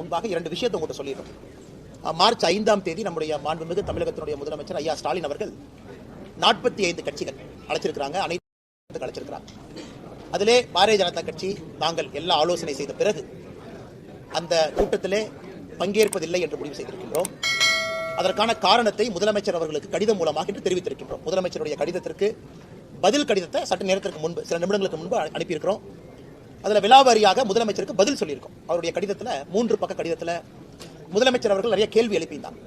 முன்பாக இரண்டு விஷயத்தை உங்கள்கிட்ட சொல்லிடுறோம் மார்ச் ஐந்தாம் தேதி நம்முடைய மாண்புமிகு தமிழகத்தினுடைய முதலமைச்சர் ஐயா ஸ்டாலின் அவர்கள் நாற்பத்தி ஐந்து கட்சிகள் அழைச்சிருக்கிறாங்க. அனைத்து அழைச்சிருக்கிறாங்க. அதிலே பாரதிய ஜனதா கட்சி நாங்கள் எல்லா ஆலோசனை செய்த பிறகு அந்த கூட்டத்திலே பங்கேற்பதில்லை என்று முடிவு செய்திருக்கின்றோம். அதற்கான காரணத்தை முதலமைச்சர் அவர்களுக்கு கடிதம் மூலமாக இன்று தெரிவித்திருக்கின்றோம். முதலமைச்சருடைய கடிதத்திற்கு பதில் கடிதத்தை சட்ட நேரத்திற்கு முன்பு சில நிமிடங்களுக்கு முன்பு அனுப்பியிருக்கிறோம். அதில் விலாவாரியாக முதலமைச்சருக்கு பதில் சொல்லியிருக்கோம். அவருடைய கடிதத்தில் மூன்று பக்க கடிதத்தில் முதலமைச்சர் அவர்கள் நிறைய கேள்வி எழுப்பியிருந்தாங்க.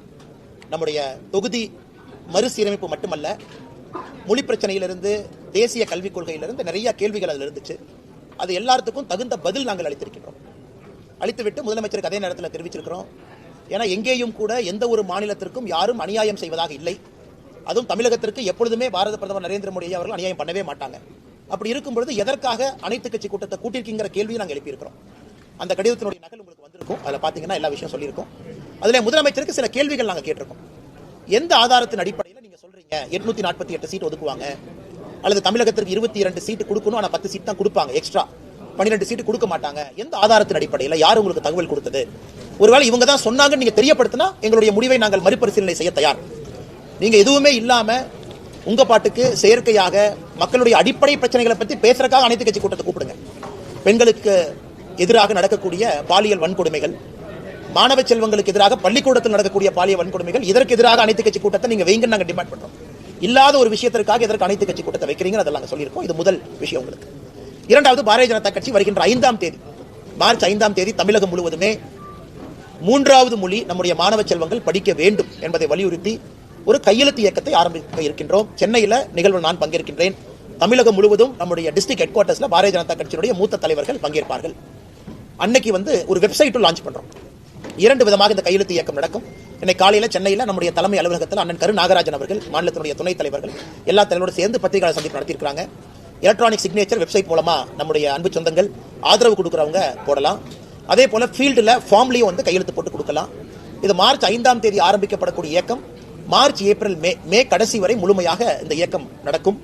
நம்முடைய தொகுதி மறுசீரமைப்பு மட்டுமல்ல மொழி பிரச்சனையிலிருந்து தேசிய கல்விக் கொள்கையிலிருந்து நிறைய கேள்விகள் அதில் இருந்துச்சு. அது எல்லாத்துக்கும் தகுந்த பதில் நாங்கள் அளித்திருக்கிறோம் அளித்துவிட்டு முதலமைச்சருக்கு அதே நேரத்தில் தெரிவிச்சிருக்கிறோம். ஏன்னா எங்கேயும் கூட எந்த ஒரு மாநிலத்திற்கும் யாரும் அநியாயம் செய்வதாக இல்லை. அதுவும் தமிழகத்திற்கு எப்பொழுதுமே பாரத பிரதமர் நரேந்திர மோடி அவர்கள் அநியாயம் பண்ணவே மாட்டாங்க. அப்படி இருக்கும் பொழுது எதற்காக அனைத்து கட்சி கூட்டத்தை கூட்டியிருக்கீங்கிற கேள்வியை நாங்கள் எழுப்பியிருக்கிறோம். அந்த கடிதத்தினுடைய நகல் உங்களுக்கு வந்திருக்கும். அதில் பார்த்தீங்கன்னா எல்லா விஷயம் சொல்லியிருக்கோம். அதில் முதலமைச்சருக்கு சில கேள்விகள் நாங்கள் கேட்டிருக்கோம். எந்த ஆதாரத்தின் அடிப்படையில் நீங்கள் சொல்கிறீங்க எட்நூத்தி நாற்பத்தி எட்டு சீட் ஒதுக்குவாங்க. அல்லது தமிழகத்திற்கு இருபத்தி இரண்டு சீட்டு கொடுக்கணும் ஆனால் பத்து சீட் தான் கொடுப்பாங்க எக்ஸ்ட்ரா. பன்னிரெண்டு சீட்டு கொடுக்க மாட்டாங்க. எந்த ஆதாரத்தின் அடிப்படையில் யார் உங்களுக்கு தகவல் கொடுத்தது? ஒருவேளை இவங்க தான் சொன்னாங்கன்னு நீங்கள் தெரியப்படுத்தினா எங்களுடைய முடிவை நாங்கள் மறுபரிசீலனை செய்ய தயார். நீங்கள் எதுவுமே இல்லாமல் உங்க பாட்டுக்கு செயற்கையாக மக்களுடைய அடிப்படை பிரச்சனைகளை பத்தி பேசுறதுக்காக அனைத்து கட்சி கூட்டத்தை கூப்பிடுங்க. பெண்களுக்கு எதிராக நடக்கக்கூடிய பாலியல் வன்கொடுமைகள் மாணவ செல்வங்களுக்கு எதிராக பள்ளிக்கூடத்தில் நடக்கக்கூடிய பாலியல் வன்கொடுமைகள் இதற்கு எதிராக அனைத்து கட்சி கூட்டத்தை நீங்க வைங்கன்னு நாங்க டிமாண்ட் பண்றோம். இல்லாத ஒரு விஷயத்திற்காக இதற்கு அனைத்து கட்சி கூட்டத்தை வைக்கிறீங்க அதெல்லாம் நாங்க சொல்லியிருக்கோம். இது முதல் விஷயம் உங்களுக்கு. இரண்டாவது பாரதிய ஜனதா கட்சி வருகின்ற ஐந்தாம் தேதி மார்ச் ஐந்தாம் தேதி தமிழகம் முழுவதுமே மூன்றாவது மொழி நம்முடைய மாணவ செல்வங்கள் படிக்க வேண்டும் என்பதை வலியுறுத்தி ஒரு கையெழுத்து இயக்கத்தை ஆரம்பிக்க இருக்கின்றோம். சென்னையில் நிகழ்வு நான் பங்கேற்கின்றேன். தமிழகம் முழுவதும் நம்முடைய டிஸ்ட்ரிக்ட் ஹெட் குவார்ட்டர்ஸ்ல பாரதிய ஜனதா கட்சியினுடைய மூத்த தலைவர்கள் பங்கேற்பார்கள். அன்னைக்கு வந்து ஒரு வெப்சைட்டும் லான்ச் பண்றோம். இரண்டு விதமாக இந்த கையெழுத்து இயக்கம் நடக்கும். இன்னைக்கு காலையில சென்னையில் நம்முடைய தலைமை அலுவலகத்தில் அண்ணன் கரு நாகராஜன் அவர்கள் மாநிலத்தினுடைய துணைத் தலைவர்கள் எல்லா தலைவரோடு சேர்ந்து பத்திரிகையாளர் சந்திப்பு நடத்தியிருக்காங்க எலக்ட்ரானிக் சிக்னேச்சர் வெப்சைட் மூலமா நம்முடைய அன்பு சொந்தங்கள் ஆதரவு கொடுக்குறவங்க போடலாம். அதே போல ஃபீல்டில் ஃபார்ம்லையும் வந்து கையெழுத்து போட்டு கொடுக்கலாம். இது மார்ச் ஐந்தாம் தேதி ஆரம்பிக்கப்படக்கூடிய இயக்கம். மார்ச் ஏப்ரல் மே மே கடைசி வரை முழுமையாக இந்த இயக்கம் நடக்கும்.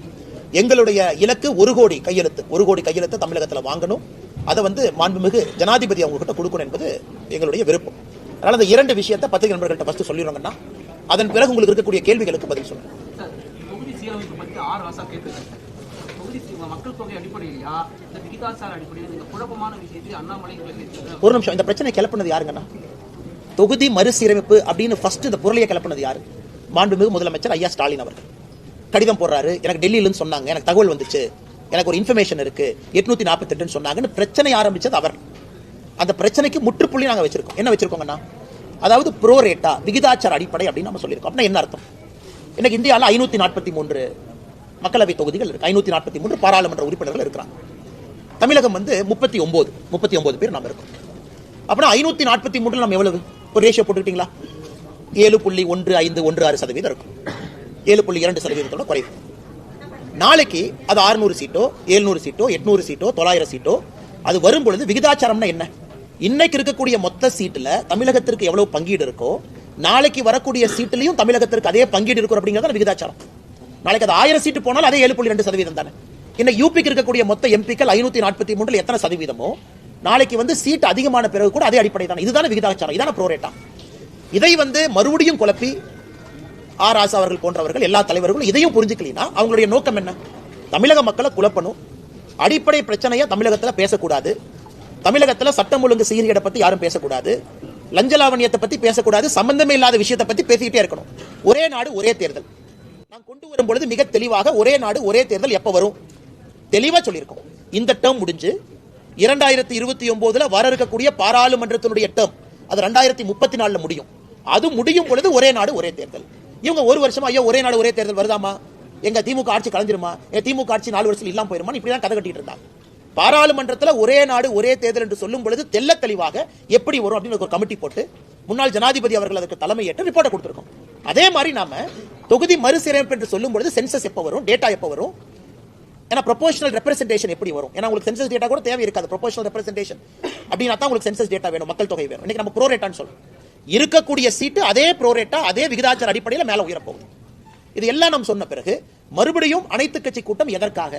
எங்களுடைய இலக்கு ஒரு கோடி கையெழுத்து ஒரு கோடி கையெழுத்து தமிழகத்தில் வாங்கணும். அதை வந்து மாண்புமிகு ஜனாதிபதி அவங்க கிட்ட கொடுக்கணும் என்பது எங்களுடைய விருப்பம். அதனால அந்த இரண்டு விஷயத்தை பத்திரிகை நண்பர்கள்ட்ட ஃபர்ஸ்ட் சொல்லிடுவாங்கன்னா அதன் பிறகு உங்களுக்கு இருக்கக்கூடிய கேள்விகளுக்கு பதில் சொல்லுங்க. சார், தொகுதி சீரமைப்பு பற்றி ஆர் ராசா கேட்டிருக்காங்க தொகுதி சி- மக்கள் தொகை அடிப்படையிலா இந்த விகிதாச்சார அடிப்படையில் இந்த குழப்பமான விஷயத்தை அண்ணாமலை உங்களை கேட்டிருக்காரு. ஒரு நிமிஷம் இந்த பிரச்சனை கிளப்புனது யாருங்கண்ணா? தொகுதி மறுசீரமைப்பு அப்படின்னு ஃபர்ஸ்ட் இந்த பொருளையை கிளப்புனது யாரு? மாண்புமிகு முதலமைச்சர் ஐயா ஸ்டாலின் அவர்கள். கடிதம் போடுறாரு. எனக்கு டெல்லியிலன்னு சொன்னாங்க. எனக்கு தகவல் வந்துச்சு. எனக்கு ஒரு இன்ஃபர்மேஷன் இருக்கு. எட்நூத்தி நாற்பத்தெட்டுன்னு சொன்னாங்கன்னு பிரச்சனை ஆரம்பிச்சது அவர். அந்த பிரச்சனைக்கு முற்றுப்புள்ளி நாங்கள் வச்சிருக்கோம். என்ன வச்சிருக்கோங்கண்ணா அதாவது ப்ரோ ரேட்டா விகிதாச்சார அடிப்படை அப்படின்னு நம்ம சொல்லியிருக்கோம். அப்படின்னா என்ன அர்த்தம்? எனக்கு இந்தியாவில் ஐநூத்தி நாற்பத்தி மூன்று மக்களவை தொகுதிகள் இருக்கு. ஐநூத்தி நாற்பத்தி மூன்று பாராளுமன்ற உறுப்பினர்கள் இருக்கிறாங்க. தமிழகம் வந்து முப்பத்தி ஒன்பது முப்பத்தி ஒன்பது பேர் நம்ம இருக்கோம். அப்படின்னா ஐநூத்தி நாற்பத்தி மூன்று நம்ம எவ்வளவு? ஒரு ரேஷியோ போட்டுக்கிட்டீங்களா? ஏழு புள்ளி ஒன்று ஐந்து ஒன்று ஆறு சதவீதம் இருக்கும். ஏழு புள்ளி இரண்டு சதவீதத்தோட குறைவு. நாளைக்கு அது ஆறுநூறு சீட்டோ ஏழ்நூறு சீட்டோ எட்நூறு சீட்டோ தொள்ளாயிரம் சீட்டோ அது வரும் பொழுது விகிதாச்சாரம்னா என்ன? இன்னைக்கு இருக்கக்கூடிய மொத்த சீட்டுல தமிழகத்திற்கு எவ்வளவு பங்கீடு இருக்கோ நாளைக்கு வரக்கூடிய சீட்டுலயும் தமிழகத்திற்கு அதே பங்கீடு இருக்கும் அப்படிங்கிறது விகிதாச்சாரம். நாளைக்கு அது ஆயிரம் சீட்டு போனாலும் அதே ஏழு புள்ளி ரெண்டு சதவீதம் தானே. இன்னைக்கு யூபிக்கு இருக்கக்கூடிய மொத்த எம்பிக்கள் ஐநூத்தி நாற்பத்தி மூன்றில் எத்தனை சதவீதமோ நாளைக்கு வந்து சீட் அதிகமான பிறகு கூட அதே அடிப்படை தான் இதுதான விகிதாச்சாரம். இதான ப்ரோரேட்டா இதை வந்து மறுபடியும் குழப்பி ஆர் ராசா அவர்கள் போன்றவர்கள் எல்லா தலைவர்களும் இதையும் புரிஞ்சுக்கலாம் அவங்களுடைய நோக்கம் என்ன? தமிழக மக்களை குழப்பணும். அடிப்படை பிரச்சனையை தமிழகத்தில் பேசக்கூடாது. தமிழகத்தில் சட்டம் ஒழுங்கு சீரியடை பத்தி யாரும் பேசக்கூடாது. லஞ்சலாவணியத்தை பத்தி பேசக்கூடாது. சம்பந்தமே இல்லாத விஷயத்தை பத்தி பேசிக்கிட்டே இருக்கணும். ஒரே நாடு ஒரே தேர்தல். நான் கொண்டு வரும் பொழுது மிக தெளிவாக ஒரே நாடு ஒரே தேர்தல் எப்ப வரும்? தெளிவா சொல்லியிருக்கோம். இந்த டேர்ம் முடிஞ்சு இரண்டாயிரத்தி இருபத்தி ஒன்பதுல வர இருக்கக்கூடிய பாராளுமன்றத்தினுடைய டேர்ம் அது ரெண்டாயிரத்தி முப்பத்தி நாலுல முடியும். அது முடியும் பொழுது ஒரே நாடு ஒரே தேர்தல். இவங்க ஒரு வருஷமா ஐயோ ஒரே நாடு ஒரே தேர்தல் வருதாமா எங்க திமுக ஆட்சி கலைஞ்சிருமா? எங்க திமுக ஆட்சி நாலு வருஷத்துல இல்லாம போயிருமா இப்படிதான் கதை கட்டிட்டு இருந்தாங்க. பாராளுமன்றத்துல ஒரே நாடு ஒரே தேர்தல் என்று சொல்லும் பொழுது தெல்ல தெளிவாக எப்படி வரும் அப்படின்னு ஒரு கமிட்டி போட்டு முன்னாள் ஜனாதிபதி அவர்கள் அதுக்கு தலைமையேற்று ரிப்போர்ட்டை கொடுத்துருக்கோம். அதே மாதிரி நாம தொகுதி மறுசீரமைப்பு என்று சொல்லும் பொழுது சென்சஸ் எப்ப வரும்? டேட்டா எப்ப வரும்? ஏன்னா ப்ரொபோஷனல் ரெப்ரசன்டேஷன் எப்படி வரும்? ஏன்னா உங்களுக்கு சென்சஸ் டேட்டா கூட தேவை இருக்காது ப்ரொபோஷனல் ரெப்ரசன்டேஷன் அப்படின்னா தான் உங்களுக்கு சென்சஸ் டேட்டா வேணும். மக்கள் தொகை வேணும். இன்னைக்கு நம்ம ப்ரோ ரேட்டான்னு சொல்றோம். இருக்கக்கூடிய சீட்டு அதே ப்ரோரேட்டா அதே விகிதாச்சார அடிப்படையில் மேல உயரப்போகுது இது எல்லாம் நாம் சொன்ன பிறகு மறுபடியும் அனைத்து கட்சி கூட்டம் எதற்காக?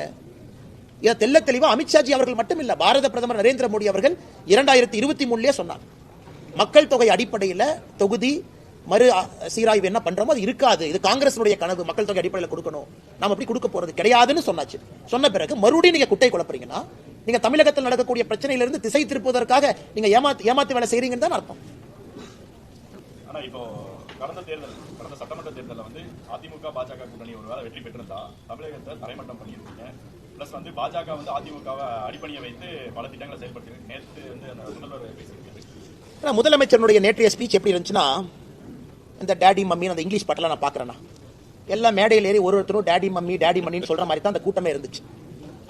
இதை தெல்ல தெளிவா அமித்ஷாஜி அவர்கள் மட்டும் இல்ல பாரத பிரதமர் நரேந்திர மோடி அவர்கள் இரண்டாயிரத்தி இருபத்தி மூணுலயே சொன்னார். மக்கள் தொகை அடிப்படையில் தொகுதி மறு சீராய்வு என்ன பண்றோமோ அது இருக்காது. இது காங்கிரஸினுடைய கனவு மக்கள் தொகை அடிப்படையில் கொடுக்கணும். நாம அப்படி கொடுக்க போறது கிடையாதுன்னு சொன்னாச்சு. சொன்ன பிறகு மறுபடியும் நீங்க குட்டை குழப்பறீங்கன்னா நீங்க தமிழகத்தில் நடக்கக்கூடிய பிரச்சனையிலிருந்து திசை திருப்புவதற்காக நீங்க ஏமாத்து ஏமாத்து வேலை செய்றீங்கன்னு தான் அர்த்தம். ஆனா இப்போ கடந்த தேர்தல் கடந்த சட்டமன்ற தேர்தலில் வந்து அதிமுக பாஜக கூட்டணி ஒரு வேலை வெற்றி பெற்றிருந்தா தமிழகத்தை தரைமட்டம் பண்ணியிருக்கீங்க ப்ளஸ் வந்து பாஜக வந்து அதிமுகவை அடிப்பணியை வைத்து பல திட்டங்களை செயல்படுத்திருக்கு நேற்று வந்து அந்த முதல்வர் பேசியிருக்காரு. முதலமைச்சருடைய நேற்றைய ஸ்பீச் எப்படி இருந்துச்சுன்னா இந்த டேடி மம்மின்னு அந்த இங்கிலீஷ் பாட்டெல்லாம் நான் பார்க்குறேன்னா எல்லாம் மேடையில் ஏறி ஒரு ஒருத்தரும் டேடி மம்மி டேடி மம்மின்னு சொல்கிற மாதிரி தான் அந்த கூட்டமே இருந்துச்சு.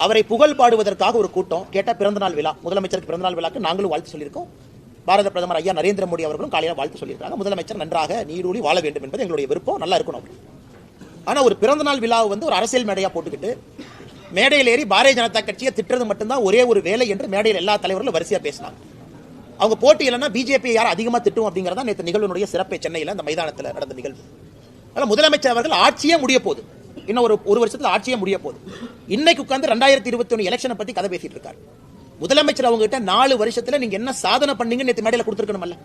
அவரை புகழ் பாடுவதற்காக ஒரு கூட்டம் கேட்டால் பிறந்தநாள் விழா முதலமைச்சருக்கு பிறந்தநாள் விழாக்கு நாங்களும் வாழ்த்து சொல்லியிருக்கோம். பாரத பிரதமர் ஐயா நரேந்திர மோடி அவர்களும் காலையில் வாழ்த்து சொல்லியிருக்காங்க முதலமைச்சர் நன்றாக நீரூழி வாழ வேண்டும் என்பது எங்களுடைய விருப்பம். நல்லா இருக்கணும். ஆனால் ஆனா ஒரு பிறந்தநாள் விழாவை வந்து ஒரு அரசியல் மேடையா போட்டுக்கிட்டு மேடையில் ஏறி பாரதிய ஜனதா கட்சியை திட்டுறது மட்டும்தான் ஒரே ஒரு வேலை என்று மேடையில் எல்லா தலைவர்களும் வரிசையா பேசினாங்க. அவங்க போட்டி இல்லைன்னா பிஜேபி யார் அதிகமா திட்டும் அப்படிங்கறதா நேற்று நிகழ்வுடைய சிறப்பை. சென்னையில் அந்த மைதானத்தில் நடந்த நிகழ்வு. அதனால் முதலமைச்சர் அவர்கள் ஆட்சியே முடிய போகுது. இன்னும் ஒரு ஒரு வருஷத்துல ஆட்சியே முடிய போகுது. இன்னைக்கு உட்காந்து ரெண்டாயிரத்தி இருபத்தி ஒன்று எலெக்ஷனை பத்தி கதை பேசிட்டு இருக்காரு. முதலமைச்சர் அவங்க கிட்ட நாலு வருஷத்துல நீங்க என்ன சாதனை பண்ணீங்க நேற்று மேடையில் கொடுத்துருக்கணும்ல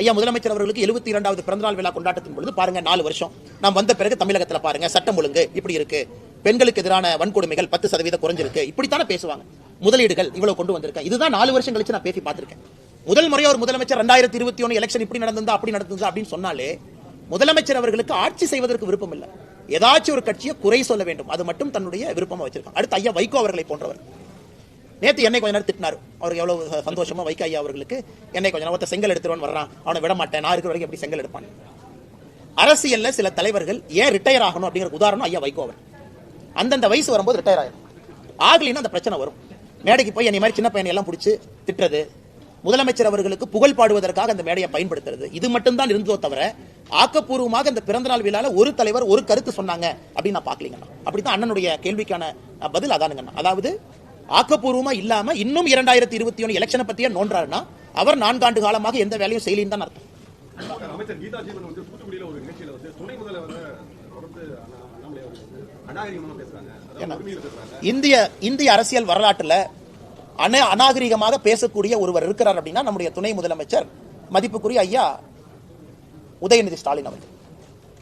ஐயா முதலமைச்சர் அவர்களுக்கு எழுபத்தி இரண்டாவது பிறந்தநாள் விழா கொண்டாட்டத்தின் பொழுது பாருங்க நாலு வருஷம். நாம் வந்த பிறகு தமிழகத்துல பாருங்க சட்டம் ஒழுங்கு இப்படி இருக்கு. பெண்களுக்கு எதிரான வன்கொடுமைகள் பத்து சதவீதம் குறைஞ்சிருக்கு. இப்படித்தானே பேசுவாங்க. முதலீடுகள் இவ்வளவு கொண்டு வந்திருக்கேன் இதுதான் நாலு வருஷம் கழிச்சு நான் பேசி பார்த்திருக்கேன். முதல் முறை ஒரு முதலமைச்சர் ரெண்டாயிரத்தி இருபத்தி ஒன்று எலெக்ஷன் இப்படி நடந்ததா அப்படி நடந்ததா அப்படின்னு சொன்னாலே முதலமைச்சர் அவர்களுக்கு ஆட்சி செய்வதற்கு விருப்பம் இல்லை ஏதாச்சும் ஒரு கட்சியை குறை சொல்ல வேண்டும். அது மட்டும் தன்னுடைய விருப்பமாக வச்சிருக்காங்க. அடுத்து ஐயா வைகோ அவர்களை போன்றவர். நேத்து என்னை கொஞ்ச நேரம் திட்டினார். அவருக்கு எவ்வளவு சந்தோஷமா வைக்க ஐயா அவர்களுக்கு என்னை கொஞ்ச நேரம் செங்கல் எடுத்துருவான் வர்றான். அவனை விட மாட்டேன். நான் இருக்கிற வரைக்கும் எப்படி செங்கல் எடுப்பான்? அரசியல்ல சில தலைவர்கள் ஏன் ரிட்டையர் ஆகணும் அப்படிங்கிற உதாரணம் ஐயா வைகோ அவர் அந்தந்த வயசு வரும்போது ரிட்டையர் ஆயிரும். ஆகலின்னா அந்த பிரச்சனை வரும். மேடைக்கு போய் என்னை மாதிரி சின்ன பையனை எல்லாம் பிடிச்சி திட்டுறது முதலமைச்சர் அவர்களுக்கு புகழ் பாடுவதற்காக அந்த மேடையை பயன்படுத்துறது இது மட்டும்தான் இருந்ததோ தவிர ஆக்கப்பூர்வமாக இந்த பிறந்தநாள் விழால ஒரு தலைவர் ஒரு கருத்து சொன்னாங்க அப்படின்னு நான் பார்க்கலீங்கண்ணா. அப்படித்தான் அண்ணனுடைய கேள்விக்கான பதில் அதானுங்கண்ணா. அதாவது ஆக்கப்பூர்வமா இல்லாம இன்னும் இரண்டாயிரத்தி இருபத்தி ஒன்று எலெக்ஷனை பத்தியே நோன்றாருன்னா அவர் நான்காண்டு காலமாக எந்த வேலையும் செய்யலைன்னு தான் அர்த்தம். அமைச்சர் கீதா ஜீவன் வந்து தூத்துக்குடியில ஒரு நிகழ்ச்சியில வந்து துணை முதல்வர் தொடர்ந்து அண்ணா- அண்ணாமலை அவர்கள் வந்து அநாகரிகமா பேசுறாங்க. அதாவது என்ன? உரிமையில பேசுறாங்க. இந்திய இந்திய அரசியல் வரலாற்றுல அன அநாகரிகமாக பேசக்கூடிய ஒருவர் இருக்கிறார் அப்படின்னா நம்முடைய துணை முதலமைச்சர் மதிப்புக்குரிய ஐயா உதயநிதி ஸ்டாலின் அவர்கள்.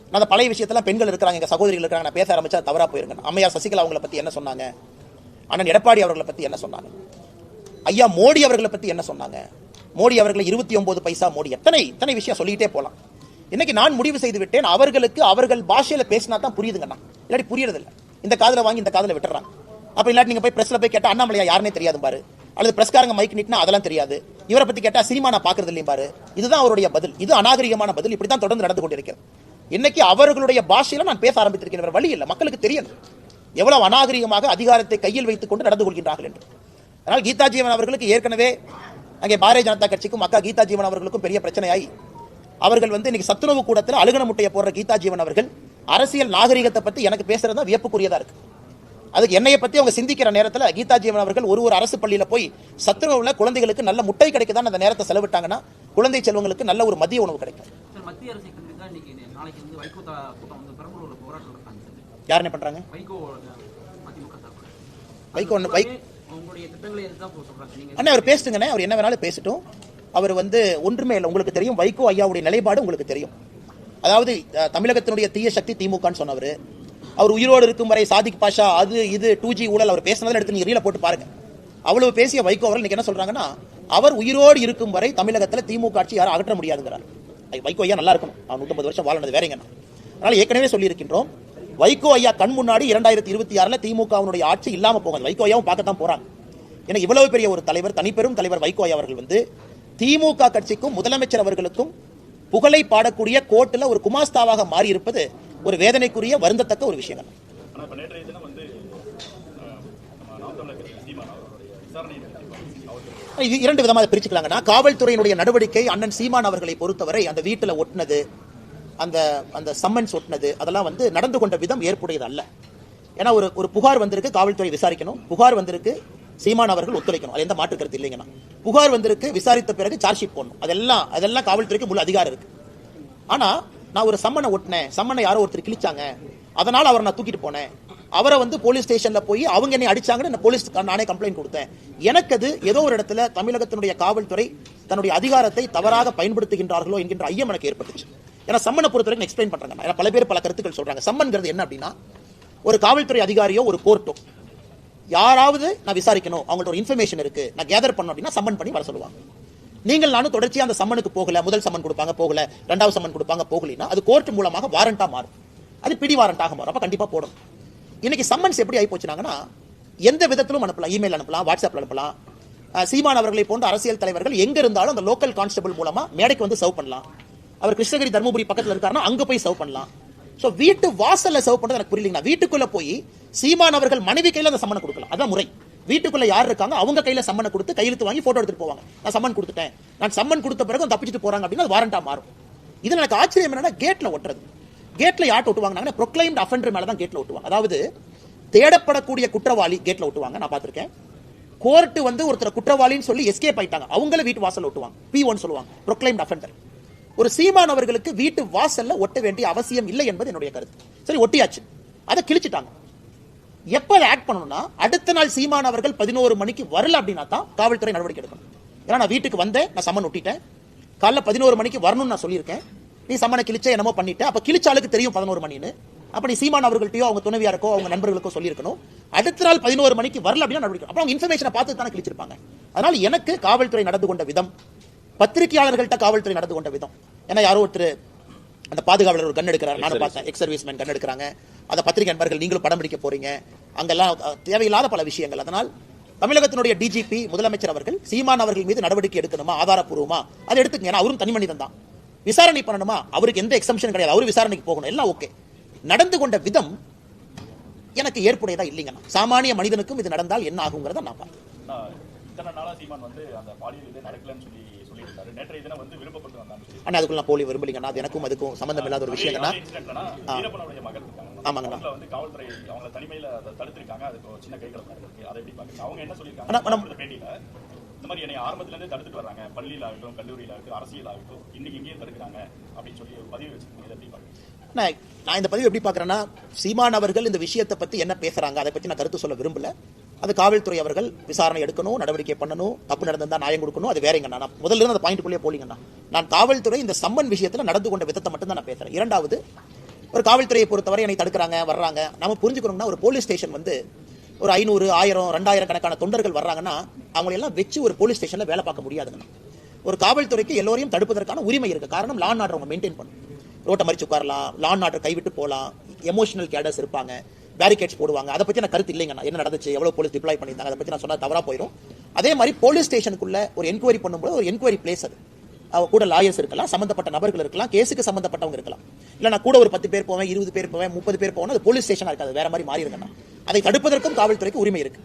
நான் அந்த பழைய விஷயத்துல பெண்கள் இருக்கிறாங்க எங்க சகோதரிகள் இருக்கிறாங்க நான் பேச ஆரம்பிச்சா அது தவறா போயிருங்க. அம்மையார் சசிகலா அவங்களை பத்தி என்ன சொன்னாங்க? அண்ணன் எடப்பாடி அவர்களை பத்தி என்ன சொன்னாங்க? ஐயா மோடி அவர்களை பத்தி என்ன சொன்னாங்க? மோடி அவர்களை இருபத்தி ஒன்பது பைசா மோடி. எத்தனை இத்தனை விஷயம் சொல்லிட்டே போலாம். இன்னைக்கு நான் முடிவு செய்து விட்டேன் அவர்களுக்கு அவர்கள் பாஷையில பேசினா தான் புரியுதுங்கண்ணா. இல்லாட்டி புரியறதில்ல. இந்த காதல வாங்கி இந்த காதல விட்டுறாங்க. அப்ப இல்லாட்டி நீங்க போய் பிரஸ்ல போய் கேட்டா அண்ணாமலையா யாருனே தெரியாது பாரு. அல்லது பிரஸ்காரங்க மைக் நீட்டினா அதெல்லாம் தெரியாது. இவரை பத்தி கேட்டா சினிமா நான் பாக்குறது இல்லையும் பாரு. இதுதான் அவருடைய பதில். இது அநாகரிகமான பதில். இப்படி தான் தொடர்ந்து நடந்து கொண்டிருக்கிறது. இன்னைக்கு அவர்களுடைய பாஷையில நான் பேச ஆரம்பித்திருக்கிறேன். வழி இல்லை. மக்களுக்கு தெரியணும் எவ்வளவு அநாகரிகமாக அதிகாரத்தை கையில் வைத்துக் கொண்டு நடந்து கொள்கின்றார்கள் என்று. அதனால் கீதா ஜீவன் அவர்களுக்கு ஏற்கனவே அங்கே பாரதிய ஜனதா கட்சிக்கும் அக்கா கீதா ஜீவன் அவர்களுக்கும் பெரிய பிரச்சனையாய் அவர்கள் வந்து இன்னைக்கு சத்துணவு கூடத்தில் அழுகன முட்டையை போடுற கீதா ஜீவன் அவர்கள் அரசியல் நாகரிகத்தை பற்றி எனக்கு பேசுறது தான் வியப்புக்குரியதா இருக்கு. அதுக்கு என்னைய பத்தி அவங்க சிந்திக்கிற நேரத்தில் கீதா ஜீவன் அவர்கள் ஒரு ஒரு அரசு பள்ளியில போய் சத்துணவுல குழந்தைகளுக்கு நல்ல முட்டை கிடைக்குதான் அந்த நேரத்தை செலவிட்டாங்கன்னா குழந்தை செல்வங்களுக்கு நல்ல ஒரு மதிய உணவு கிடைக்கும். மத்திய அரசு நாளைக்கு வந்து வைகோ கூட்டம் வந்து பெரம்பலூர்ல போராட்டம் நடத்தாங்க சார் யார் என்ன பண்றாங்க? வைகோ சார்பில் வைகோ அண்ணா அவர் பேசுங்கண்ணே அவர் என்ன வேணாலும் பேசட்டும். அவர் வந்து ஒன்றுமே இல்லை உங்களுக்கு தெரியும் வைகோ ஐயாவுடைய நிலைப்பாடு உங்களுக்கு தெரியும். அதாவது தமிழகத்தினுடைய தீய சக்தி திமுகன்னு சொன்னவர். அவர் உயிரோடு இருக்கும் வரை சாதிக் பாஷா அது இது டூ ஜி ஊழல் அவர் பேசினதை எடுத்து நீங்க ரீல போட்டு பாருங்க. அவ்வளவு பேசிய வைகோ அவர்கள் இன்னைக்கு என்ன சொல்றாங்கன்னா அவர் உயிரோடு இருக்கும் வரை தமிழகத்தில் திமுக ஆட்சி யாரும் அகற்ற முடியாதுங்கிறார். வைகோ ஐயா நல்லா இருக்கணும். அவர் நூற்றம்பது வருஷம் வாழனது வேறங்கண்ணா. அதனால ஏற்கனவே சொல்லியிருக்கின்றோம் வைகோ ஐயா கண் முன்னாடி இரண்டாயிரத்தி இருபத்தி ஆறுல திமுகவினுடைய ஆட்சி இல்லாம போகாது. வைகோ ஐயாவும் பார்க்கத்தான் போறாங்க. ஏன்னா இவ்வளவு பெரிய ஒரு தலைவர் தனிப்பெரும் தலைவர் வைகோ ஐயா அவர்கள் வந்து திமுக கட்சிக்கும் முதலமைச்சர் அவர்களுக்கும் புகழை பாடக்கூடிய கோர்ட்டுல ஒரு குமாஸ்தாவாக மாறி இருப்பது ஒரு வேதனைக்குரிய வருந்தத்தக்க ஒரு விஷயம் இது இரண்டு விதமாக பிரிச்சுக்கலாங்கன்னா காவல்துறையினுடைய நடவடிக்கை அண்ணன் சீமான் அவர்களை பொறுத்தவரை அந்த வீட்டுல ஒட்டினது அந்த அந்த சம்மன்ஸ் ஒட்டினது அதெல்லாம் வந்து நடந்து கொண்ட விதம் ஏற்புடையது அல்ல. ஏன்னா ஒரு ஒரு புகார் வந்திருக்கு காவல்துறை விசாரிக்கணும். புகார் வந்திருக்கு சீமான் அவர்கள் ஒத்துழைக்கணும். அது எந்த மாற்று கருத்து இல்லைங்கன்னா புகார் வந்திருக்கு விசாரித்த பிறகு சார்ஜ் ஷீட் போடணும். அதெல்லாம் அதெல்லாம் காவல்துறைக்கு முழு அதிகாரம் இருக்கு. ஆனா நான் ஒரு சம்மனை ஒட்டினேன். சம்மனை யாரோ ஒருத்தர் கிழிச்சாங்க. அதனால அவரை நான் தூக்கிட்டு போனேன். அவரை வந்து போலீஸ் ஸ்டேஷன்ல போய் அவங்க என்னை அடிச்சாங்கன்னு நான் போலீஸ் நானே கம்ப்ளைண்ட் கொடுத்தேன். எனக்கு அது ஏதோ ஒரு இடத்துல தமிழகத்தினுடைய காவல்துறை தன்னுடைய அதிகாரத்தை தவறாக பயன்படுத்துகின்றார்களோ என்கின்ற ஐயம் எனக்கு ஏற்பட்டுச்சு. ஏன்னா சம்மனை பொறுத்த வரைக்கும் எக்ஸ்பிளைன் பண்றாங்க. ஏன்னா பல பேர் பல கருத்துக்கள் சொல்றாங்க. சம்மன்கிறது என்ன அப்படின்னா ஒரு காவல்துறை அதிகாரியோ ஒரு கோர்ட்டோ யாராவது நான் விசாரிக்கணும் அவங்கள்ட்ட ஒரு இன்ஃபர்மேஷன் இருக்கு நான் கேதர் பண்ணணும் அப்படின்னா சம்மன் பண்ணி வர சொல்லுவாங்க. நீங்கள் நானும் தொடர்ச்சியா அந்த சம்மனுக்கு போகல முதல் சம்மன் கொடுப்பாங்க போகல ரெண்டாவது சம்மன் கொடுப்பாங்க போகலைன்னா அது கோர்ட் மூலமாக வாரண்டா மாறும். அது பிடி வாரண்டாக மாறும். அப்போ கண்டிப்பாக போடும் இன்னைக்கு சம்மன்ஸ் எப்படி ஆகி போச்சுனாங்கன்னா எந்த விதத்திலும் அனுப்பலாம் இமெயில் அனுப்பலாம் வாட்ஸ்அப்ல அனுப்பலாம். சீமான் அவர்களை போன்ற அரசியல் தலைவர்கள் எங்க இருந்தாலும் அந்த லோக்கல் கான்ஸ்டபிள் மூலமா மேடைக்கு வந்து சர்வ் பண்ணலாம். அவர் கிருஷ்ணகிரி தர்மபுரி பக்கத்துல இருக்காருன்னா அங்கே போய் சர்வ் பண்ணலாம். ஸோ வீட்டு வாசல்ல சர்வ் பண்ணுறது எனக்கு புரியலீங்களா? வீட்டுக்குள்ள போய் சீமான் அவர்கள் மனைவி கையில அந்த சம்மனை கொடுக்கலாம். அதான் முறை. வீட்டுக்குள்ள யார் இருக்காங்க? அவங்க கையில சம்மனை கொடுத்து கையெழுத்து வாங்கி போட்டோ எடுத்துட்டு போவாங்க. நான் சம்மன் கொடுத்துட்டேன். நான் சம்மன் கொடுத்த பிறகு தப்பிச்சுட்டு போறாங்க அப்படின்னா அது வாரண்டா மாறும். இது எனக்கு ஆச்சரியம் என்னன்னா கேட்ல ஒட்டுறது. கேட்ல யார்ட்ட ஒட்டுவாங்கன்னா ப்ரொக்ளைம்ட் அஃபெண்டர் மேல தான் கேட்ல ஒட்டுவாங்க. அதாவது தேடப்படக்கூடிய குற்றவாளி கேட்ல ஒட்டுவாங்க. நான் பார்த்திருக்கேன். கோர்ட் வந்து ஒருத்தர் குற்றவாளின்னு சொல்லி எஸ்கேப் ஆயிட்டாங்க. அவங்கள வீட்டு வாசல் ஒட்டுவாங்க. பி ஒன் சொல்லுவாங்க. ப்ரொக்ளைம்ட் அஃபெண்டர் ஒரு சீமான் அவர்களுக்கு வீட்டு வாசல்ல ஒட்ட வேண்டிய அவசியம் இல்லை என்பது என்னுடைய கருத்து. சரி ஒட்டியாச்சு. அதை கிழிச்சிட்டாங்க. எப்ப அதை ஆக்ட் பண்ணணும்னா அடுத்த நாள் சீமான் அவர்கள் பதினோரு மணிக்கு வரல அப்படின்னா தான் காவல்துறை நடவடிக்கை எடுக்கணும். ஏன்னா நான் வீட்டுக்கு வந்தேன் நான் சம்மன் ஒட்டிட்டேன். காலைல பதினோரு மணிக்கு வரணும்னு நான் சொல்லியிருக்கேன். நீ சம்மனை கிழிச்ச என்னமோ பண்ணிட்டு. அப்ப கிழிச்சாளுக்கு தெரியும் பதினோரு மணின்னு. அப்ப நீ சீமான் அவர்கள்ட்டயோ அவங்க துணைவியாருக்கோ அவங்க நண்பர்களுக்கோ சொல்லியிருக்கணும். அடுத்த நாள் பதினோரு மணிக்கு வரல அப்படின்னா நடவடிக்கை அப்ப அவங்க இன்ஃபர்மேஷனை பார்த்து தானே கிழிச்சிருப்பாங்க. அதனால எனக்கு காவல்துறை நடந்து கொண்ட விதம் பத்திரிகையாளர்கள்ட்ட காவல்துறை நடந்து கொண்ட விதம். ஏன்னா யாரோ ஒருத்தர் அந்த பாதுகாவலர் ஒரு கன் எடுக்கிறார். நானும் பார்த்தேன். எக்ஸ் சர்வீஸ் மேன் கன் எடுக்கிறாங்க. அந்த பத்திரிகை நண்பர்கள் நீங்களும் படம் பிடிக்க போறீங்க. அங்கெல்லாம் தேவையில்லாத பல விஷயங்கள். அதனால் தமிழகத்தினுடைய டிஜிபி முதலமைச்சர் அவர்கள் சீமான் அவர்கள் மீது நடவடிக்கை எடுக்கணுமா? ஆதாரப்பூர்வமா? அதை எடுத்துக்கங்க. ஏன்னா அவரும் தனி மனிதன் தான். விசாரணை பண்ணணுமா? அவருக்கு எந்த எக்ஸம்ஷன் கிடையாது. அவரு விசாரணைக்கு போகணும். எல்லாம் ஓகே. நடந்து கொண்ட விதம் எனக்கு ஏற்புடையதா இல்லைங்கண்ணா சாமானிய மனிதனுக்கும் இது நடந்தால் என்ன ஆகுங்கிறத நான் பார்த்தேன் இத்தனை நாளா சீமான் வந்து அந்த பாலியல் இது நடக்கலன்னு சொல்லி சொல்லியிருந்தாரு. நேற்றைய தினம் வந்து விருப்பப்பட்டு சொல்லி அண்ணா அதுக்குள்ள போலி விரும்பலிங்கண்ணா அது எனக்கும் அதுக்கும் சம்பந்தம் இல்லாத ஒரு அதே இன்சிடென்ட்லனா வீரப்பனுடைய இருக்காங்க. ஆமாங்கண்ணா. வந்து காவல்துறை அவங்கள தனிமையில தடுத்திருக்காங்க. அதுக்கு சின்ன கைகள் இருக்கு அதை எப்படி பாக்குறீங்க அவங்க என்ன சொல்லியிருக்காங்க? பேட்டியில இந்த மாதிரி என்னை ஆரம்பத்துல இருந்தே தடுத்துட்டு வர்றாங்க. பள்ளியில ஆகட்டும் கல்லூரியில ஆகட்டும் அரசியல் ஆகட்டும் இன்னைக்கு இங்கேயும் தடுக்கிறாங்க அப்படின்னு சொல்லி ஒரு பதிவு வச்சிருக்கீங்க. இதை எப்படி பாக்குறீங்க நான் இந்த பதிவு எப்படி பார்க்கறேன்னா சீமான் அவர்கள் இந்த விஷயத்தை பத்தி என்ன பேசுறாங்க? அதை பத்தி நான் கருத்து சொல்ல விரும்பல. அது காவல்துறை அவர்கள் விசாரணை எடுக்கணும் நடவடிக்கை பண்ணணும் தப்பு நடந்திருந்தா நியாயம் கொடுக்கணும் அது வேறங்கண்ணா நான் முதல்ல இருந்து அந்த பாயிண்ட்டுக்குள்ளே போலீங்கண்ணா நான் காவல்துறை இந்த சம்மன் விஷயத்துல நடந்து கொண்ட விதத்தை மட்டும் தான் நான் பேசுறேன். இரண்டாவது ஒரு காவல்துறையை பொறுத்தவரை என்னை தடுக்கிறாங்க வர்றாங்க. நம்ம புரிஞ்சுக்கணும்னா ஒரு போலீஸ் ஸ்டேஷன் வந்து ஒரு ஐநூறு ஆயிரம் ரெண்டாயிரம் கணக்கான தொண்டர்கள் வர்றாங்கன்னா அவங்களெல்லாம் வச்சு ஒரு போலீஸ் ஸ்டேஷன்ல வேலை பார்க்க முடியாதுங்கண்ணா ஒரு காவல்துறைக்கு எல்லோரையும் தடுப்பதற்கான உரிமை இருக்கு. காரணம் லான் ஆர்டர் அவங்க மெயின்டைன் பண்ணும் ரோட்டை மறிச்சு உட்காரலாம் லான் ஆர்டர் கைவிட்டு போகலாம் எமோஷனல் கேடர்ஸ் இருப்பாங்க. பேரிகேட்ஸ் போடுவாங்க. அதை பற்றி நான் கருத்து இல்லைங்கண்ணா. என்ன நடந்துச்சு? எவ்வளோ போலீஸ் டிப்ளாய் பண்ணியிருந்தாங்க? அதை பற்றி நான் சொன்னால் தவறாக போயிடும் அதே மாதிரி போலீஸ் ஸ்டேஷனுக்குள்ள ஒரு என்கொயரி பண்ணும்போது ஒரு என்கொயரி பிளேஸ் அது. கூட லாயர்ஸ் இருக்கலாம் சம்மந்தப்பட்ட நபர்கள் இருக்கலாம் கேஸுக்கு சம்மந்தப்பட்டவங்க இருக்கலாம். இல்லை நான் கூட ஒரு பத்து பேர் போவேன் இருபது பேர் போவேன் முப்பது பேர் போவேன் அது போலீஸ் ஸ்டேஷனாக இருக்காது. வேற மாதிரி மாறி இருக்கணும் அதை தடுப்பதற்கும் காவல்துறைக்கு உரிமை இருக்கு.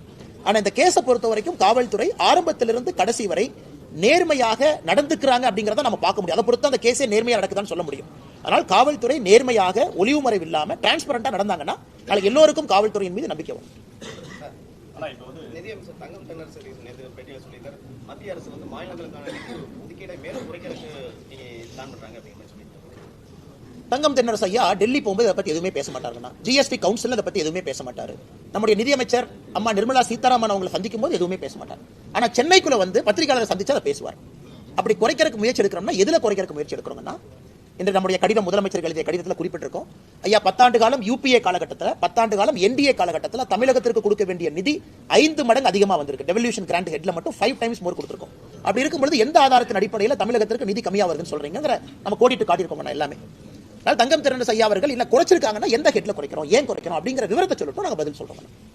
ஆனா இந்த கேஸை பொறுத்த வரைக்கும் காவல்துறை ஆரம்பத்திலிருந்து கடைசி வரை நேர்மையாக நடந்துக்கிறாங்க அப்படிங்கறத நம்ம பார்க்க முடியும். அதை பொறுத்து அந்த கேஸே நேர்மையா நடக்குதான்னு சொல்ல முடியும். அதனால் காவல்துறை நேர்மையாக ஒளிவு மறைவு இல்லாம டிரான்ஸ்பரண்டா நடந்தாங்கன்னா நாளைக்கு எல்லோருக்கும் காவல்துறையின் மீது நம்பிக்கை வரும். மத்திய அரசு வந்து மாநிலங்களுக்கான ஒதுக்கீடை மேலும் குறைக்கிறதுக்கு நீங்க பிளான் பண்றாங்க சொல்லியிருக்காரு தங்கம் தென்னரசு ஐயா டெல்லி போகும்போது அதை பத்தி எதுவுமே பேச மாட்டாருங்கண்ணா. ஜிஎஸ்டி கவுன்சில் அதை பத்தி எதுவுமே பேச மாட்டாரு. நம்முடைய நிதியமைச்சர் அம்மா நிர்மலா சீதாராமன் அவங்களை சந்திக்கும் போது எதுவுமே பேச மாட்டார். ஆனா சென்னைக்குள்ள வந்து பத்திரிகையாளரை சந்திச்சு அதை பேசுவார். அப்படி குறைக்கிறதுக்கு முயற்சி எடுக்கிறோம்னா எதுல குறைக்கிறதுக்கு முயற்சி எடுக்கிறோம்னா இன்று நம்முடைய கடிதம் முதலமைச்சர் எழுதிய கடிதத்தில் குறிப்பிட்டிருக்கோம். ஐயா பத்தாண்டு காலம் யூபிஏ காலகட்டத்தில் பத்தாண்டு காலம் என்டிஏ காலகட்டத்தில் தமிழகத்திற்கு கொடுக்க வேண்டிய நிதி ஐந்து மடங்கு அதிகமா வந்திருக்கு. டெவல்யூஷன் கிராண்ட் ஹெட்ல மட்டும் ஃபைவ் டைம்ஸ் மோர் கொடுத்துருக்கோம். அப்படி இருக்கும்பொழுது எந்த ஆதாரத்தின் அடிப்படையில் தமிழகத்திற்கு நிதி கம்மியாக வருதுன்னு சொல்றீங்கிற நம்ம கோடிட்டு காட்டியிருக்கோம் எல்லாமே. தங்கம் திறன் ஐயா அவர்கள் இல்ல குறைச்சிருக்காங்கன்னா எந்த ஹெட்ல குறைக்கிறோம்? ஏன் குறைக்கிறோம்? அப்படிங்கிற விவரத்தை சொல்லட்டும் நாங்கள் பதில் சொல்றோம்